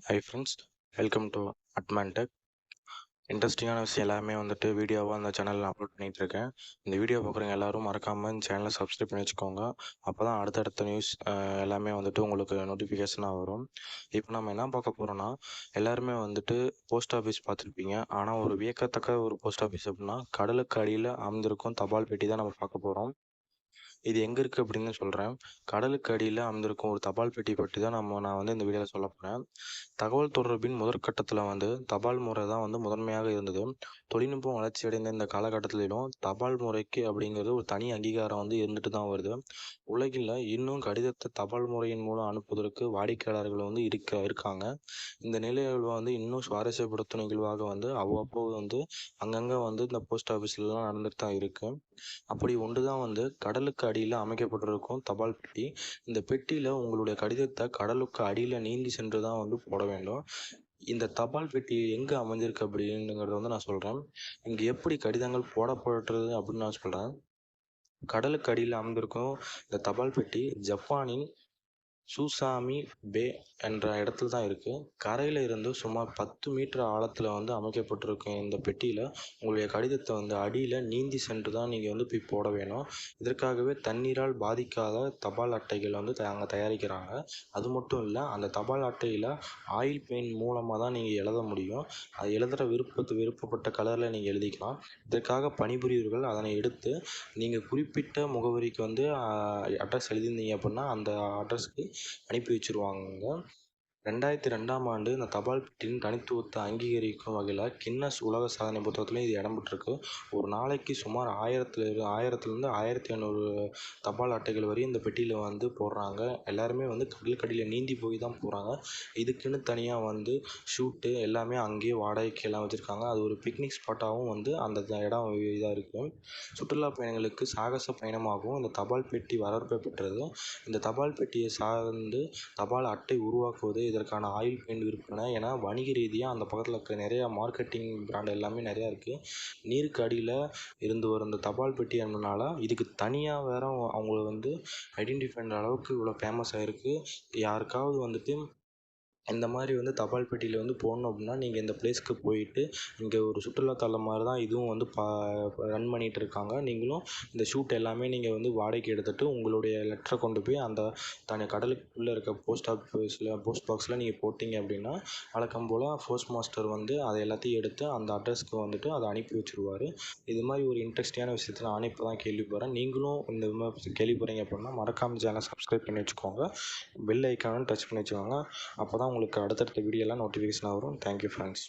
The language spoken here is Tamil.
ஹை ஃப்ரெண்ட்ஸ் வெல்கம் டு அட்மான்டெக் இன்ட்ரெஸ்டிங்கான விஷயம் எல்லாமே வந்துட்டு வீடியோவாக அந்த சேனலில் அப்லோட் பண்ணிகிட்டு இருக்கேன். இந்த வீடியோ பார்க்குறவங்க எல்லோரும் மறக்காமல் இந்த சேனலை சப்ஸ்கிரைப் பண்ணி வச்சுக்கோங்க. அப்போ தான் அடுத்தடுத்த நியூஸ் எல்லாமே வந்துட்டு உங்களுக்கு நோட்டிஃபிகேஷனாக வரும். இப்போ நம்ம என்ன பார்க்க போகிறோன்னா எல்லாருமே வந்துட்டு போஸ்ட் ஆஃபீஸ் பார்த்துருப்பீங்க. ஆனால் ஒரு வியக்கத்தக்க ஒரு போஸ்ட் ஆஃபீஸ் அப்படின்னா கடலுக்கு அடியில் அமைந்திருக்கும் தபால் பெட்டி தான் நம்ம பார்க்க போகிறோம் இது எங்கே இருக்குது அப்படின்னு சொல்கிறேன் கடலுக்கு அடியில் அமைந்திருக்கும் ஒரு தபால் பெட்டி பற்றி தான் நம்ம நான் வந்து இந்த வீடியோவில் சொல்ல போகிறேன் தகவல் தொடர்பின் முதற்கட்டத்தில் வந்து தபால் முறை தான் வந்து முதன்மையாக இருந்தது. தொழில்நுட்பம் வளர்ச்சி அடைந்த இந்த காலகட்டத்திலும் தபால் முறைக்கு அப்படிங்கிறது ஒரு தனி அங்கீகாரம் வந்து இருந்துட்டு தான் வருது. உலகில் இன்னும் கடிதத்தை தபால் முறையின் மூலம் அனுப்புவதற்கு வாடிக்கையாளர்கள் வந்து இருக்க இருக்காங்க. இந்த நிலையில் வந்து இன்னும் சுவாரஸ்யப்படுத்தும் நிகழ்வாக வந்து அவ்வப்போது வந்து அங்கங்கே வந்து இந்த போஸ்ட் ஆஃபீஸ்லலாம் நடந்துட்டு தான் இருக்குது அப்படி ஒன்று தான் வந்து கடலுக்கு அடியில் அமைக்கப்பட்டிருக்கும் தபால் பெட்டி. இந்த பெட்டியில் உங்களுடைய கடிதத்தை கடலுக்கு அடியில் நீந்தி சென்று தான் வந்து போட வேண்டும். இந்த தபால் பெட்டி எங்கே அமைஞ்சிருக்கு அப்படிங்கிறத வந்து நான் சொல்கிறேன் இங்கே எப்படி கடிதங்கள் போடப்படுறது அப்படின்னு நான் சொல்கிறேன் கடலுக்கு அடியில் அமைந்திருக்கும் இந்த தபால் பெட்டி ஜப்பானின் சூசாமி பே என்ற இடத்துல தான் இருக்குது கரையில் இருந்து சுமார் பத்து மீட்டர் ஆழத்தில் வந்து அமைக்கப்பட்டிருக்கும் இந்த பெட்டியில் உங்களுடைய கடிதத்தை வந்து அடியில் நீந்தி சென்று தான் நீங்கள் வந்து போய் போட வேணும். இதற்காகவே தண்ணீரால் பாதிக்காத தபால் அட்டைகள் வந்து த அங்கே தயாரிக்கிறாங்க. அது மட்டும் இல்லை அந்த தபால் அட்டையில் ஆயில் பெயிண்ட் மூலமாக தான் நீங்கள் எழுத முடியும். அது எழுதுகிற விருப்பத்து விருப்பப்பட்ட கலரில் நீங்கள் எழுதிக்கலாம். இதற்காக பணிபுரியவர்கள் அதனை எடுத்து நீங்கள் குறிப்பிட்ட முகவரிக்கு வந்து அட்ரஸ் எழுதியிருந்தீங்க அப்படின்னா அந்த அட்ரஸ்க்கு அனுப்பி வச்சுருவாங்க. ரெண்டாயிரத்தி ரெண்டாம் ஆண்டு இந்த தபால் பெட்டியின் தனித்துவத்தை அங்கீகரிக்கும் வகையில் கின்னஸ் உலக சாதனை புத்தகத்துலேயும் இது இடம் பெற்றிருக்கு ஒரு நாளைக்கு சுமார் ஆயிரத்தில் ஆயிரத்துலேருந்து ஆயிரத்தி ஐநூறு தபால் அட்டைகள் வரையும் இந்த பெட்டியில் வந்து போடுறாங்க. எல்லாருமே வந்து கடலுக்கடியில் நீந்தி போய் தான் போகிறாங்க இதுக்குன்னு தனியாக வந்து ஷூட்டு எல்லாமே அங்கேயே வாடகைக்கு எல்லாம் வச்சுருக்காங்க. அது ஒரு பிக்னிக் ஸ்பாட்டாகவும் வந்து அந்த இடம் இதாக இருக்கும். சுற்றுலா பயணிகளுக்கு சாகச பயணமாகவும் இந்த தபால் பெட்டி வரவேற்பை பெற்றது. இந்த தபால் பெட்டியை சார்ந்து தபால் அட்டை உருவாக்குவது இதற்கான ஆயில் பெயிண்ட் விற்பனை ஏன்னா வணிக ரீதியாக அந்த பக்கத்தில் இருக்க நிறையா மார்க்கெட்டிங் பிராண்ட் எல்லாமே நிறையா இருக்குது நீருக்கு அடியில் இருந்து வரும் இந்த தபால் பெட்டி என்பதனால இதுக்கு தனியாக வேற அவங்கள வந்து ஐடென்டிஃபை பண்ணுற அளவுக்கு இவ்வளோ ஃபேமஸ் ஆகிருக்கு யாருக்காவது வந்துட்டு இந்த மாதிரி வந்து தபால் பெட்டியில் வந்து போடணும் அப்படின்னா நீங்கள் இந்த பிளேஸ்க்கு போயிட்டு இங்கே ஒரு சுற்றுலாத்தலம் மாதிரி தான் இதுவும் வந்து பா ரன் பண்ணிகிட்டு இருக்காங்க. நீங்களும் இந்த ஷூட் எல்லாமே நீங்கள் வந்து வாடகைக்கு எடுத்துகிட்டு உங்களுடைய லெட்டரை கொண்டு போய் அந்த தனி கடலுக்குள்ளே இருக்க போஸ்ட் ஆஃபீஸில் போஸ்ட் பாக்ஸில் நீங்கள் போட்டிங்க அப்படின்னா வழக்கம் போல் போஸ்ட் மாஸ்டர் வந்து அதை எல்லாத்தையும் எடுத்து அந்த அட்ரஸ்க்கு வந்துட்டு அதை அனுப்பி வச்சுருவார். இது மாதிரி ஒரு இன்ட்ரெஸ்டிங்கான விஷயத்தை நான் இப்போ தான் கேள்விப்படுறேன். நீங்களும் இந்த மாதிரி கேள்விப்படுறீங்க அப்படின்னா மறக்காமல் சேனல் சப்ஸ்கிரைப் பண்ணி வச்சுக்கோங்க. பெல் ஐக்கானும் டச் பண்ணி வச்சுக்கோங்க. அப்போ தான் உங்களுக்கு அடுத்தடுத்த வீடியோலாம் நோட்டிஃபிகேஷன் வரும். Thank you friends